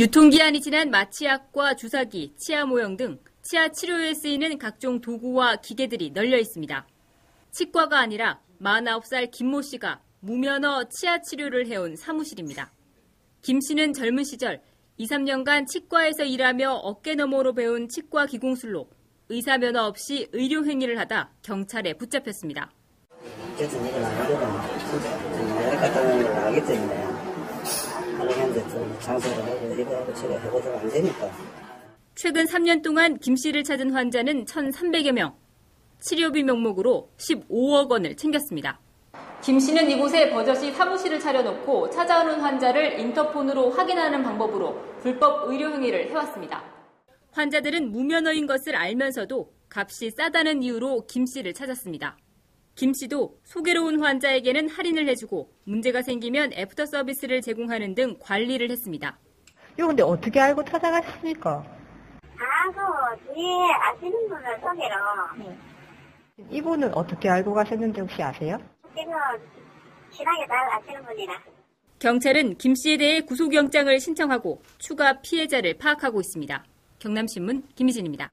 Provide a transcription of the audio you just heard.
유통기한이 지난 마취약과 주사기, 치아 모형 등 치아 치료에 쓰이는 각종 도구와 기계들이 널려 있습니다. 치과가 아니라 49살 김모 씨가 무면허 치아 치료를 해온 사무실입니다. 김 씨는 젊은 시절 2, 3년간 치과에서 일하며 어깨너머로 배운 치과 기공술로 의사 면허 없이 의료 행위를 하다 경찰에 붙잡혔습니다. 좀 장사를 하고 하고 안 되니까. 최근 3년 동안 김 씨를 찾은 환자는 1,300여 명. 치료비 명목으로 15억 원을 챙겼습니다. 김 씨는 이곳에 버젓이 사무실을 차려놓고 찾아오는 환자를 인터폰으로 확인하는 방법으로 불법 의료 행위를 해왔습니다. 환자들은 무면허인 것을 알면서도 값이 싸다는 이유로 김 씨를 찾았습니다. 김 씨도 소개로 온 환자에게는 할인을 해주고 문제가 생기면 애프터 서비스를 제공하는 등 관리를 했습니다. 이거 근데 어떻게 알고 찾아가셨습니까? 가서 뒤에 아시는 분을 소개로 이분은 어떻게 알고 가셨는지 혹시 아세요? 그래서 친하게 잘 아시는 분이라 경찰은 김 씨에 대해 구속영장을 신청하고 추가 피해자를 파악하고 있습니다. 경남신문 김희진입니다.